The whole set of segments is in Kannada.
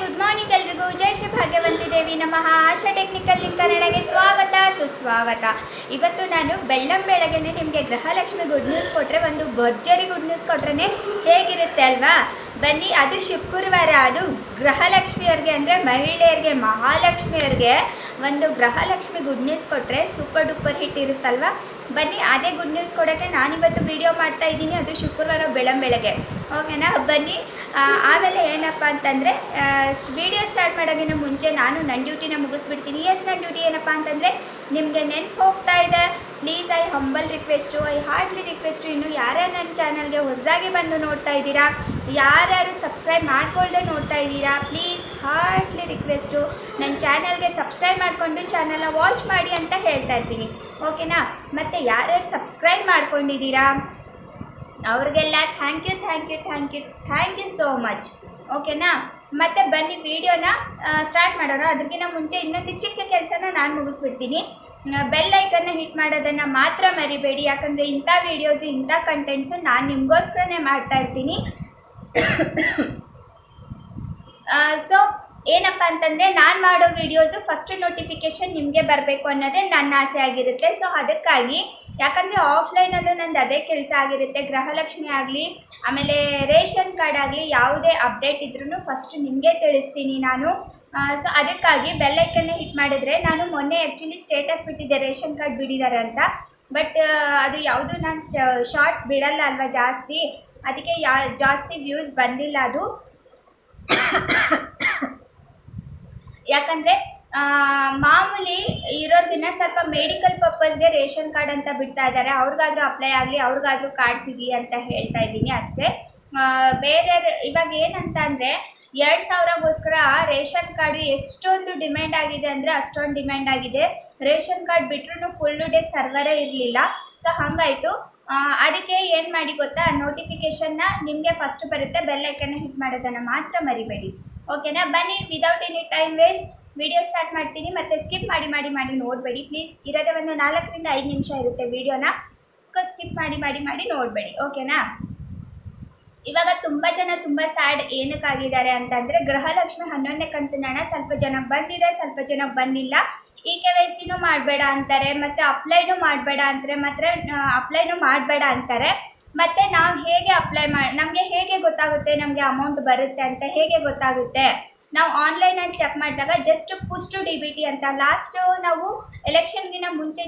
ಗುಡ್ ಮಾರ್ನಿಂಗ್ ಎಲ್ರಿಗೂ. ಜೈ ಶ್ರೀ ಭಾಗ್ಯವಂತಿ ದೇವಿ ನಮಃ. ಆಶಾ ಟೆಕ್ನಿಕಲ್ ಲಿಂಕ್ ಕನ್ನಡಗೆ ಸ್ವಾಗತ, ಸುಸ್ವಾಗತ. ಇವತ್ತು ನಾನು ಬೆಳ್ಳಂ ಬೆಳಗ್ಗೆನೆ ನಿಮಗೆ ಗೃಹಲಕ್ಷ್ಮಿ ಗುಡ್ ನ್ಯೂಸ್ ಕೊಟ್ಟರೆ ಒಂದು ಭರ್ಜರಿ ಗುಡ್ ನ್ಯೂಸ್ ಕೊಟ್ರೆ ಹೇಗಿರುತ್ತೆ ಅಲ್ವಾ? ಬನ್ನಿ, ಅದು ಶುಕ್ರವಾರ ಅದು ಗೃಹಲಕ್ಷ್ಮಿಯವ್ರಿಗೆ ಅಂದರೆ ಮಹಿಳೆಯರಿಗೆ, ಮಹಾಲಕ್ಷ್ಮಿಯವ್ರಿಗೆ ಒಂದು ಗೃಹಲಕ್ಷ್ಮಿ ಗುಡ್ ನ್ಯೂಸ್ ಕೊಟ್ಟರೆ ಸೂಪರ್ ಡೂಪರ್ ಹಿಟ್ ಇರುತ್ತಲ್ವಾ? ಬನ್ನಿ, ಅದೇ ಗುಡ್ ನ್ಯೂಸ್ ಕೊಡೋಕ್ಕೆ ನಾನಿವತ್ತು ವಿಡಿಯೋ ಮಾಡ್ತಾ ಇದ್ದೀನಿ. ಅದು ಶುಕ್ರವಾರ ಬೆಳಂ ಬೆಳಗ್ಗೆ. ಓಕೆನಾ? ಬನ್ನಿ. ಆಮೇಲೆ ಏನಪ್ಪ ಅಂತಂದರೆ ವಿಡಿಯೋ ಸ್ಟಾರ್ಟ್ ಮಾಡೋಕ್ಕಿಂತ ಮುಂಚೆ ನಾನು ನನ್ನ ಡ್ಯೂಟಿನ ಮುಗಿಸ್ಬಿಡ್ತೀನಿ. ಎಸ್ ನನ್ನ ಡ್ಯೂಟಿ ಏನಪ್ಪ ಅಂತಂದರೆ, ನಿಮಗೆ ನೆನ್ಪು ಹೋಗ್ತಾ ಇದೆ. Please I humble request I hardly request ಇನ್ನು ಯಾರ್ಯಾರು ನನ್ನ ಚಾನಲ್ಗೆ ಹೊಸದಾಗಿ ಬಂದು ನೋಡ್ತಾ ಇದ್ದೀರಾ, ಯಾರ್ಯಾರು ಸಬ್ಸ್ಕ್ರೈಬ್ ಮಾಡ್ಕೊಳ್ಳದೆ ನೋಡ್ತಾ ಇದ್ದೀರಾ ಪ್ಲೀಸ್ ಹಾರ್ಟ್ಲಿ ರಿಕ್ವೆಸ್ಟು ನನ್ನ ಚಾನಲ್ಗೆ ಸಬ್ಸ್ಕ್ರೈಬ್ ಮಾಡಿಕೊಂಡು ಚಾನಲ್ನ ವಾಚ್ ಮಾಡಿ ಅಂತ ಹೇಳ್ತಾ ಇರ್ತೀನಿ. ಓಕೆನಾ? ಮತ್ತು ಯಾರ್ಯಾರು ಸಬ್ಸ್ಕ್ರೈಬ್ ಮಾಡ್ಕೊಂಡಿದ್ದೀರಾ? ಅವ್ರಿಗೆಲ್ಲ thank you thank you thank you thank you so much ಓಕೆನಾ ಮತ್ತೆ ಬನ್ನಿ ವಿಡಿಯೋನ ಸ್ಟಾರ್ಟ್ ಮಾಡೋಣ. ಅದಕ್ಕಿಂತ ಮುಂಚೆ ಇನ್ನೊಂದು ಚಿಕ್ಕ ಕೆಲಸನ ನಾನು ಮುಗಿಸ್ಬಿಡ್ತೀನಿ. ಬೆಲ್ ಐಕನ್ನ ಹಿಟ್ ಮಾಡೋದನ್ನು ಮಾತ್ರ ಮರಿಬೇಡಿ. ಯಾಕಂದರೆ ಇಂಥ ವೀಡಿಯೋಸು ಇಂಥ ಕಂಟೆಂಟ್ಸು ನಾನು ನಿಮಗೋಸ್ಕರನೇ ಮಾಡ್ತಾ ಇರ್ತೀನಿ. ಸೊ ಏನಪ್ಪ ಅಂತಂದರೆ ನಾನು ಮಾಡೋ ವೀಡಿಯೋಸು ಫಸ್ಟ್ ನೋಟಿಫಿಕೇಷನ್ ನಿಮಗೆ ಬರಬೇಕು ಅನ್ನೋದೇ ನನ್ನ ಆಸೆ ಆಗಿರುತ್ತೆ. ಸೊ ಅದಕ್ಕಾಗಿ ಯಾಕಂದರೆ ಆಫ್ಲೈನಲ್ಲೂ ನಂದು ಅದೇ ಕೆಲಸ ಆಗಿರುತ್ತೆ. ಗೃಹಲಕ್ಷ್ಮಿ ಆಗಲಿ, ಆಮೇಲೆ ರೇಷನ್ ಕಾರ್ಡ್ ಆಗಲಿ ಯಾವುದೇ ಅಪ್ಡೇಟ್ ಇದ್ರೂ ಫಸ್ಟ್ ನಿಮಗೆ ತಿಳಿಸ್ತೀನಿ ನಾನು. ಸೊ ಅದಕ್ಕಾಗಿ ಬೆಲ್ಲೈಕನ್ನೇ ಹಿಟ್ ಮಾಡಿದ್ರೆ ನಾನು ಮೊನ್ನೆ ಆ್ಯಕ್ಚುಲಿ ಸ್ಟೇಟಸ್ ಬಿಟ್ಟಿದ್ದೆ, ರೇಷನ್ ಕಾರ್ಡ್ ಬಿಡಿದ್ದಾರೆ ಅಂತ. ಬಟ್ ಅದು ಯಾವುದು ನಾನು ಶಾರ್ಟ್ಸ್ ಬಿಡಲ್ಲ ಅಲ್ವಾ ಜಾಸ್ತಿ. ಅದಕ್ಕೆ ಯಾ, ಜಾಸ್ತಿ ವ್ಯೂಸ್ ಬಂದಿಲ್ಲ ಅದು. ಯಾಕಂದರೆ ಮಾಮೂಲಿ ಇರೋರ್ಗಿನ್ನ ಸ್ವಲ್ಪ ಮೆಡಿಕಲ್ ಪರ್ಪಸ್ಗೆ ರೇಷನ್ ಕಾರ್ಡ್ ಅಂತ ಬಿಡ್ತಾ ಇದ್ದಾರೆ ಅವ್ರಿಗಾದ್ರೂ ಅಪ್ಲೈ ಆಗಲಿ, ಅವ್ರಿಗಾದ್ರೂ ಕಾರ್ಡ್ ಸಿಗಲಿ ಅಂತ ಹೇಳ್ತಾ ಇದ್ದೀನಿ ಅಷ್ಟೇ. ಬೇರೆ ಇವಾಗ ಏನಂತ ಅಂದರೆ ಎರಡು ಸಾವಿರಗೋಸ್ಕರ ರೇಷನ್ ಕಾರ್ಡು ಎಷ್ಟೊಂದು ಡಿಮ್ಯಾಂಡ್ ಆಗಿದೆ ಅಂದರೆ ಅಷ್ಟೊಂದು ಡಿಮ್ಯಾಂಡ್ ಆಗಿದೆ. ರೇಷನ್ ಕಾರ್ಡ್ ಬಿಟ್ರೂ ಫುಲ್ಲು ಡೇ ಸರ್ವರೇ ಇರಲಿಲ್ಲ. ಸೊ ಹಾಗಾಯಿತು. ಅದಕ್ಕೆ ಏನು ಮಾಡಿ ಗೊತ್ತಾ? ನೋಟಿಫಿಕೇಷನ್ನ ನಿಮಗೆ ಫಸ್ಟ್ ಬರುತ್ತೆ. ಬೆಲ್ ಐಕನ್ನ ಹಿಟ್ ಮಾಡೋದನ್ನು ಮಾತ್ರ ಮರಿಬೇಡಿ. ಓಕೆನಾ? ಬನ್ನಿ without any time waste video start ಮಾಡ್ತೀನಿ. ಮತ್ತು ಸ್ಕಿಪ್ ಮಾಡಿ ಮಾಡಿ ಮಾಡಿ ನೋಡಬೇಡಿ ಪ್ಲೀಸ್ ಇರೋದೇ ಒಂದು ನಾಲ್ಕರಿಂದ ಐದು ನಿಮಿಷ ಇರುತ್ತೆ ವಿಡಿಯೋನ ಸ್ಕೊ ಸ್ಕಿಪ್ ಮಾಡಿ ಮಾಡಿ ಮಾಡಿ ನೋಡಬೇಡಿ. ಓಕೆನಾ? ಇವಾಗ ತುಂಬ ಜನ ತುಂಬ ಸ್ಯಾಡ್ ಏನಕ್ಕಾಗಿದ್ದಾರೆ ಅಂತಂದರೆ ಗೃಹಲಕ್ಷ್ಮಿ ಹನ್ನೊಂದನೇ ಕಂತಿನ ಹಣ ಸ್ವಲ್ಪ ಜನ ಬಂದಿದೆ, ಸ್ವಲ್ಪ ಜನ ಬಂದಿಲ್ಲ. ಈ ಕೆ ವೈ ಸಿನೂ ಮಾಡಬೇಡ ಅಂತಾರೆ, ಮತ್ತು ಅಪ್ಲೈನೂ ಮಾಡಬೇಡ ಅಂತಾರೆ, ಮಾತ್ರ ಅಪ್ಲೈನೂ ಮಾಡಬೇಡ ಅಂತಾರೆ. ಮತ್ತು ನಾವು ಹೇಗೆ ಅಪ್ಲೈ ಮಾಡಿ ನಮಗೆ ಹೇಗೆ ಗೊತ್ತಾಗುತ್ತೆ, ನಮಗೆ ಅಮೌಂಟ್ ಬರುತ್ತೆ ಅಂತ ಹೇಗೆ ಗೊತ್ತಾಗುತ್ತೆ? ನಾವು ಆನ್ಲೈನಲ್ಲಿ ಚೆಕ್ ಮಾಡಿದಾಗ just pushed D B T ಅಂತ ಲಾಸ್ಟು ನಾವು ಎಲೆಕ್ಷನ್ಗಿನ ಮುಂಚೆ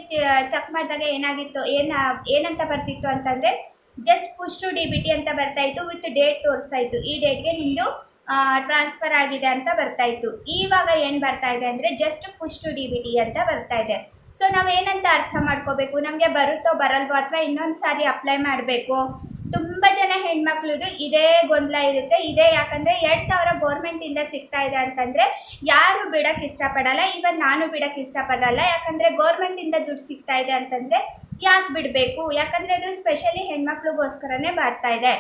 ಚೆಕ್ ಮಾಡಿದಾಗ ಏನಾಗಿತ್ತು, ಏನು, ಏನಂತ ಬರ್ತಿತ್ತು ಅಂತಂದರೆ just pushed D B T ಅಂತ ಬರ್ತಾ ಇತ್ತು ವಿತ್ ಡೇಟ್ ತೋರಿಸ್ತಾ ಇತ್ತು. ಈ ಡೇಟ್ಗೆ ನಿಮ್ಮದು ಟ್ರಾನ್ಸ್ಫರ್ ಆಗಿದೆ ಅಂತ ಬರ್ತಾ ಇತ್ತು. ಇವಾಗ ಏನು ಬರ್ತಾ ಇದೆ ಅಂದರೆ just pushed D B T ಅಂತ ಬರ್ತಾ ಇದೆ. ಸೊ ನಾವೇನಂತ ಅರ್ಥ ಮಾಡ್ಕೋಬೇಕು? ನಮಗೆ ಬರುತ್ತೋ ಬರಲ್ವೋ ಅಥವಾ ಇನ್ನೊಂದು ಸಾರಿ ಅಪ್ಲೈ ಮಾಡಬೇಕು? ತುಂಬ ಜನ ಹೆಣ್ಮಕ್ಳದು ಇದೇ ಗೊಂದಲ ಇರುತ್ತೆ. ಇದೇ ಯಾಕಂದರೆ ಎರಡು ಸಾವಿರ ಗೌರ್ಮೆಂಟಿಂದ ಸಿಗ್ತಾ ಇದೆ ಅಂತಂದರೆ ಯಾರು ಬಿಡೋಕ್ಕೆ ಇಷ್ಟಪಡಲ್ಲ. ಈವನ್ ನಾನು ಬಿಡೋಕ್ಕೆ ಇಷ್ಟಪಡಲ್ಲ. ಯಾಕಂದರೆ ಗೌರ್ಮೆಂಟಿಂದ ದುಡ್ಡು ಸಿಗ್ತಾ ಇದೆ ಅಂತಂದರೆ ಯಾಕೆ ಬಿಡಬೇಕು? ಯಾಕಂದರೆ ಅದು ಸ್ಪೆಷಲಿ ಹೆಣ್ಮಕ್ಳಿಗೋಸ್ಕರನೇ ಬರ್ತಾ ಇದೆ.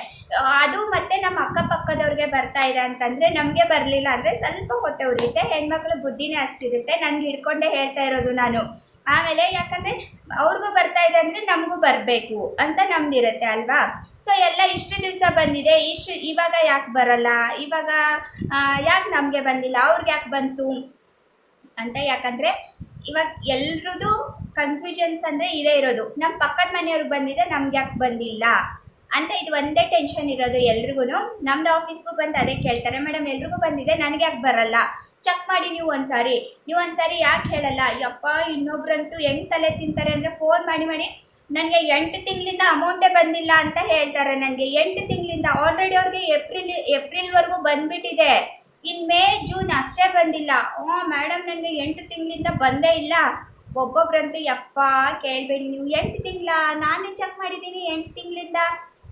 ಅದು ಮತ್ತು ನಮ್ಮ ಅಕ್ಕಪಕ್ಕದವ್ರಿಗೆ ಬರ್ತಾ ಇದೆ ಅಂತಂದರೆ ನಮಗೆ ಬರಲಿಲ್ಲ ಅಂದರೆ ಸ್ವಲ್ಪ ಹೊಟ್ಟೆ ಉರಿಯುತ್ತೆ, ಹೆಣ್ಮಕ್ಳ ಬುದ್ಧಿನೇ ಅಷ್ಟಿರುತ್ತೆ. ನನಗೆ ಹಿಡ್ಕೊಂಡೇ ಹೇಳ್ತಾ ಇರೋದು ನಾನು. ಆಮೇಲೆ ಯಾಕಂದರೆ ಅವ್ರಿಗೂ ಬರ್ತಾ ಇದೆ ಅಂದರೆ ನಮಗೂ ಬರಬೇಕು ಅಂತ ನಮ್ದಿರುತ್ತೆ ಅಲ್ವಾ? ಸೊ ಎಲ್ಲ ಇಷ್ಟು ದಿವಸ ಬಂದಿದೆ. ಇಷ್ಟು ಇವಾಗ ಯಾಕೆ ಬರಲ್ಲ? ಇವಾಗ ಯಾಕೆ ನಮಗೆ ಬಂದಿಲ್ಲ? ಅವ್ರಿಗೆ ಯಾಕೆ ಬಂತು? ಅಂತ ಯಾಕಂದರೆ ಇವಾಗ ಎಲ್ರದ್ದು ಕನ್ಫ್ಯೂಷನ್ಸ್ ಅಂದರೆ ಇದೇ ಇರೋದು. ನಮ್ಮ ಪಕ್ಕದ ಮನೆಯವ್ರಿಗೆ ಬಂದಿದೆ ನಮ್ಗೆ ಯಾಕೆ ಬಂದಿಲ್ಲ? ಅಂತ ಇದು ಒಂದೇ ಟೆನ್ಷನ್ ಇರೋದು ಎಲ್ರಿಗೂ ನಮ್ದು ಆಫೀಸ್ಗೂ ಬಂದು ಅದೇ ಕೇಳ್ತಾರೆ. ಮೇಡಮ್, ಎಲ್ರಿಗೂ ಬಂದಿದೆ, ನನಗೆ ಯಾಕೆ ಬರಲ್ಲ? ಚೆಕ್ ಮಾಡಿ ನೀವು ಒಂದ್ಸಾರಿ. ನೀವು ಒಂದ್ಸಾರಿ ಯಾಕೆ ಹೇಳಲ್ಲ? ಯಪ್ಪ, ಇನ್ನೊಬ್ರಂತೂ ಹೆಂಗ್ ತಲೆ ತಿಂತಾರೆ ಅಂದರೆ ಫೋನ್ ಮಾಡಿ ಮಾಡಿ ನನಗೆ ಎಂಟು ತಿಂಗಳಿಂದ ಅಮೌಂಟೇ ಬಂದಿಲ್ಲ ಅಂತ ಹೇಳ್ತಾರೆ ನನಗೆ. ಎಂಟು ತಿಂಗಳಿಂದ ಆಲ್ರೆಡಿ ಅವ್ರಿಗೆ ಏಪ್ರಿಲ್, ಏಪ್ರಿಲ್ವರೆಗೂ ಬಂದ್ಬಿಟ್ಟಿದೆ. ಇನ್ನು ಮೇ ಜೂನ್ ಅಷ್ಟೇ ಬಂದಿಲ್ಲ. ಓ, ಮೇಡಮ್, ನನಗೆ ಎಂಟು ತಿಂಗಳಿಂದ ಬಂದೇ ಇಲ್ಲ. ಒಬ್ಬೊಬ್ರಂತೂ, ಯಪ್ಪ, ಕೇಳಬೇಡಿ ನೀವು, ಎಂಟು ತಿಂಗಳ? ನಾನು ಚೆಕ್ ಮಾಡಿದ್ದೀನಿ ಎಂಟು ತಿಂಗಳಿಂದ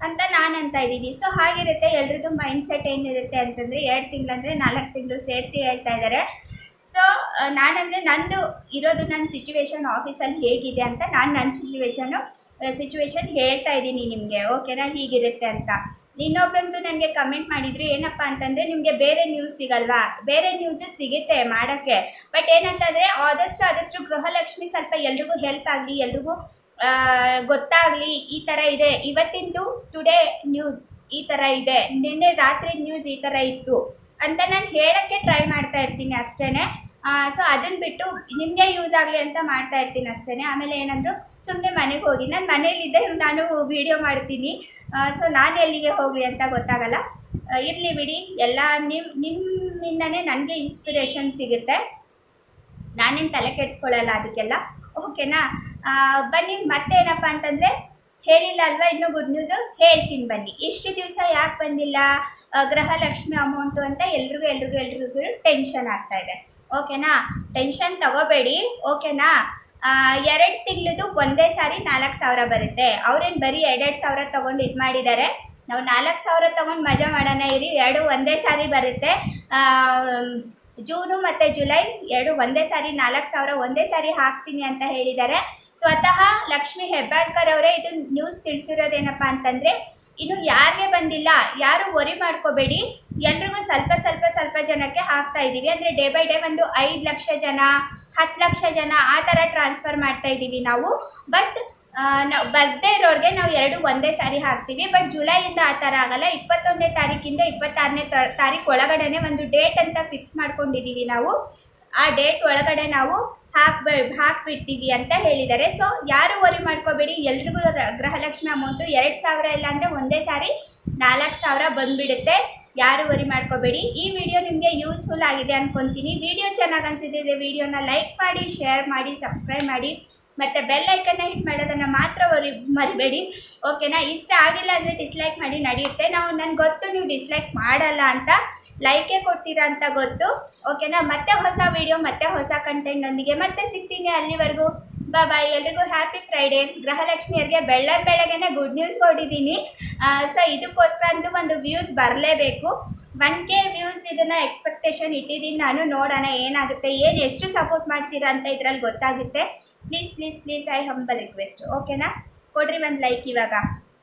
ಅಂತ ನಾನು ಅಂತ ಇದ್ದೀನಿ. ಸೊ ಹಾಗಿರುತ್ತೆ, ಎಲ್ರದ್ದು ಮೈಂಡ್ ಸೆಟ್ ಏನಿರುತ್ತೆ ಅಂತಂದರೆ, ಎರಡು ತಿಂಗಳಂದರೆ ನಾಲ್ಕು ತಿಂಗಳು ಸೇರಿಸಿ ಹೇಳ್ತಾ ಇದ್ದಾರೆ ಸೊ ನಾನಂದರೆ ನಂದು ಇರೋದು ನನ್ನ ಸಿಚುವೇಶನ್ ಆಫೀಸಲ್ಲಿ ಹೇಗಿದೆ ಅಂತ ನಾನು ನನ್ನ ಸಿಚುವೇಶನು ಸಿಚುವೇಶನ್ ಹೇಳ್ತಾ ಇದ್ದೀನಿ ನಿಮಗೆ ಓಕೆನಾ ಹೀಗಿರುತ್ತೆ ಅಂತ. ಇನ್ನೊಬ್ರಂತೂ ನನಗೆ ಕಮೆಂಟ್ ಮಾಡಿದ್ರು, ಏನಪ್ಪ ಅಂತಂದರೆ ನಿಮಗೆ ಬೇರೆ ನ್ಯೂಸ್ ಸಿಗಲ್ವಾ? ಬೇರೆ ನ್ಯೂಸ್ ಸಿಗುತ್ತೆ ಮಾಡೋಕ್ಕೆ. ಬಟ್ ಏನಂತಂದರೆ ಆದಷ್ಟು ಆದಷ್ಟು ಗೃಹಲಕ್ಷ್ಮಿ ಸ್ವಲ್ಪ ಎಲ್ರಿಗೂ ಹೆಲ್ಪ್ ಆಗಲಿ, ಎಲ್ರಿಗೂ ಗೊತ್ತಾಗಲಿ, ಈ ಥರ ಇದೆ. ಇವತ್ತಿಂದು ಟುಡೇ ನ್ಯೂಸ್ ಈ ಥರ ಇದೆ. ನಿನ್ನೆ ರಾತ್ರಿ ನ್ಯೂಸ್ ಈ ಥರ ಇತ್ತು ಅಂತ ನಾನು ಹೇಳೋಕ್ಕೆ ಟ್ರೈ ಮಾಡ್ತಾ ಇರ್ತೀನಿ ಅಷ್ಟೇ ಸೊ ಅದನ್ನು ಬಿಟ್ಟು ನಿಮಗೆ ಯೂಸ್ ಆಗಲಿ ಅಂತ ಮಾಡ್ತಾ ಇರ್ತೀನಿ ಅಷ್ಟೇ ಆಮೇಲೆ ಏನಂದ್ರು ಸುಮ್ಮನೆ ಮನೆಗೆ ಹೋಗಿ. ನಾನು ಮನೇಲಿದ್ದೆ, ನಾನು ವಿಡಿಯೋ ಮಾಡ್ತೀನಿ. ಸೊ ನಾನು ಎಲ್ಲಿಗೆ ಹೋಗಲಿ ಅಂತ ಗೊತ್ತಾಗಲ್ಲ. ಇರಲಿ ಬಿಡಿ. ಎಲ್ಲ ನಿಮ್ಮ ನಿಮ್ಮಿಂದನೇ ನನಗೆ ಇನ್ಸ್ಪಿರೇಷನ್ ಸಿಗುತ್ತೆ. ನಾನೇನು ತಲೆ ಕೆಡಿಸ್ಕೊಳ್ಳಲ್ಲ ಅದಕ್ಕೆಲ್ಲ. ಓಕೆನಾ? ಬನ್ನಿ ಬನ್ನಿ ಮತ್ತೇನಪ್ಪ ಅಂತಂದರೆ, ಹೇಳಿಲ್ಲ ಅಲ್ವಾ ಇನ್ನೂ ಗುಡ್ ನ್ಯೂಸು ಹೇಳ್ತೀನಿ ಬನ್ನಿ. ಇಷ್ಟು ದಿವಸ ಯಾಕೆ ಬಂದಿಲ್ಲ? ಗೃಹಲಕ್ಷ್ಮಿ ಅಮೌಂಟು ಅಂತ ಎಲ್ರಿಗೂ ಎಲ್ರಿಗೂ ಎಲ್ರಿಗೂ ಟೆನ್ಷನ್ ಆಗ್ತಾ ಇದೆ. ಓಕೆನಾ? ಟೆನ್ಷನ್ ತಗೋಬೇಡಿ. ಓಕೆನಾ? ಎರಡು ತಿಂಗಳದು ಒಂದೇ ಸಾರಿ ನಾಲ್ಕು ಸಾವಿರ ಬರುತ್ತೆ. ಅವ್ರೇನು ಬರೀ ಎರಡೆರಡು ಸಾವಿರ ತೊಗೊಂಡು ಇದು ಮಾಡಿದ್ದಾರೆ ನಾವು ನಾಲ್ಕು ಸಾವಿರ ತೊಗೊಂಡು ಮಜಾ ಮಾಡೋಣ ಇರಿ. ಎರಡು ಒಂದೇ ಸಾರಿ ಬರುತ್ತೆ. ಜೂನು ಮತ್ತು ಜುಲೈ ಎರಡು ಒಂದೇ ಸಾರಿ, ನಾಲ್ಕು ಸಾವಿರ ಒಂದೇ ಸಾರಿ ಹಾಕ್ತೀನಿ ಅಂತ ಹೇಳಿದ್ದಾರೆ ಸ್ವತಃ ಲಕ್ಷ್ಮಿ ಹೆಬ್ಬಾಳ್ಕರ್ ಅವರೇ, ಇದು ನ್ಯೂಸ್ ತಿಳಿಸಿರೋದೇನಪ್ಪ ಅಂತಂದರೆ, ಇನ್ನು ಯಾರಿಗೆ ಬಂದಿಲ್ಲ? ಯಾರು ವರಿ ಮಾಡ್ಕೋಬೇಡಿ? ಎಲ್ರಿಗೂ ಸ್ವಲ್ಪ ಸ್ವಲ್ಪ ಸ್ವಲ್ಪ ಜನಕ್ಕೆ ಹಾಕ್ತಾ ಇದ್ದೀವಿ ಅಂದರೆ ಡೇ ಬೈ ಡೇ ಒಂದು ಐದು ಲಕ್ಷ ಜನ, ಹತ್ತು ಲಕ್ಷ ಜನ ಆ ಥರ ಟ್ರಾನ್ಸ್ಫರ್ ಮಾಡ್ತಾ ಇದ್ದೀವಿ ನಾವು. ಬಟ್ ನಾವು ಬರ್ದೇ ಇರೋರಿಗೆ ನಾವು ಎರಡು ಒಂದೇ ಸಾರಿ ಹಾಕ್ತೀವಿ. ಬಟ್ ಜುಲೈಯಿಂದ ಆ ಥರ ಆಗಲ್ಲ. ಇಪ್ಪತ್ತೊಂದನೇ ತಾರೀಕಿಂದ ಇಪ್ಪತ್ತಾರನೇ ತಾರೀಕು ಒಳಗಡೆನೆ ಒಂದು ಡೇಟ್ ಅಂತ ಫಿಕ್ಸ್ ಮಾಡ್ಕೊಂಡಿದ್ದೀವಿ ನಾವು. ಆ ಡೇಟ್ ಒಳಗಡೆ ನಾವು ಹಾಕ್ಬ, ಹಾಕ್ಬಿಡ್ತೀವಿ ಅಂತ ಹೇಳಿದ್ದಾರೆ. ಸೊ ಯಾರು ವರಿ ಮಾಡ್ಕೋಬೇಡಿ. ಎಲ್ರಿಗೂ ಗೃಹಲಕ್ಷ್ಮಿ ಅಮೌಂಟು ಎರಡು ಸಾವಿರ ಇಲ್ಲ ಅಂದರೆ ಒಂದೇ ಸಾರಿ ನಾಲ್ಕು ಸಾವಿರ ಬಂದುಬಿಡುತ್ತೆ. ಯಾರು ವರಿ ಮಾಡ್ಕೋಬೇಡಿ. ಈ ವಿಡಿಯೋ ನಿಮಗೆ ಯೂಸ್ಫುಲ್ ಆಗಿದೆ ಅನ್ಕೊತೀನಿ. ವಿಡಿಯೋ ಚೆನ್ನಾಗಿ ಅನಿಸಿದ್ರೆ ವಿಡಿಯೋನ ಲೈಕ್ ಮಾಡಿ ಶೇರ್ ಮಾಡಿ ಸಬ್ಸ್ಕ್ರೈಬ್ ಮಾಡಿ. ಮತ್ತು ಬೆಲ್ ಐಕನ್ನ ಹಿಟ್ ಮಾಡೋದನ್ನು ಮಾತ್ರ ವರಿ ಮರಿಬೇಡಿ. ಓಕೆನಾ ಇಷ್ಟ ಆಗಿಲ್ಲ ಅಂದರೆ ಡಿಸ್ಲೈಕ್ ಮಾಡಿ ನಡೆಯುತ್ತೆ. ನಾವು ನನಗೆ ಗೊತ್ತು ನೀವು ಡಿಸ್ಲೈಕ್ ಮಾಡಲ್ಲ ಅಂತ. ಲೈಕೇ ಕೊಡ್ತೀರಾ ಅಂತ ಗೊತ್ತು. ಓಕೆನಾ ಮತ್ತೆ ಹೊಸ ವಿಡಿಯೋ ಮತ್ತೆ ಹೊಸ ಕಂಟೆಂಟ್ನೊಂದಿಗೆ ಮತ್ತೆ ಸಿಗ್ತೀನಿ ಅಲ್ಲಿವರೆಗೂ. ಬಾಯ್ ಎಲ್ರಿಗೂ ಹ್ಯಾಪಿ ಫ್ರೈಡೇ ಗೃಹಲಕ್ಷ್ಮಿಯರಿಗೆ ಬೆಳ್ಳ ಬೆಳಗ್ಗೆನೆ ಗುಡ್ ನ್ಯೂಸ್ ಕೊಟ್ಟಿದ್ದೀನಿ ಸೊ ಇದಕ್ಕೋಸ್ಕರ ಅಂತೂ ಒಂದು ವ್ಯೂಸ್ ಬರಲೇಬೇಕು. ಒನ್ ಕೆ ವ್ಯೂಸ್ ಇದನ್ನು ಎಕ್ಸ್ಪೆಕ್ಟೇಷನ್ ಇಟ್ಟಿದ್ದೀನಿ ನಾನು. ನೋಡೋಣ ಏನಾಗುತ್ತೆ, ಏನು ಎಷ್ಟು ಸಪೋರ್ಟ್ ಮಾಡ್ತೀರಾ ಅಂತ ಇದರಲ್ಲಿ ಗೊತ್ತಾಗುತ್ತೆ. Please please please I humble request ಓಕೆನಾ ಕೊಡ್ರಿ ಒಂದು ಲೈಕ್ ಇವಾಗ.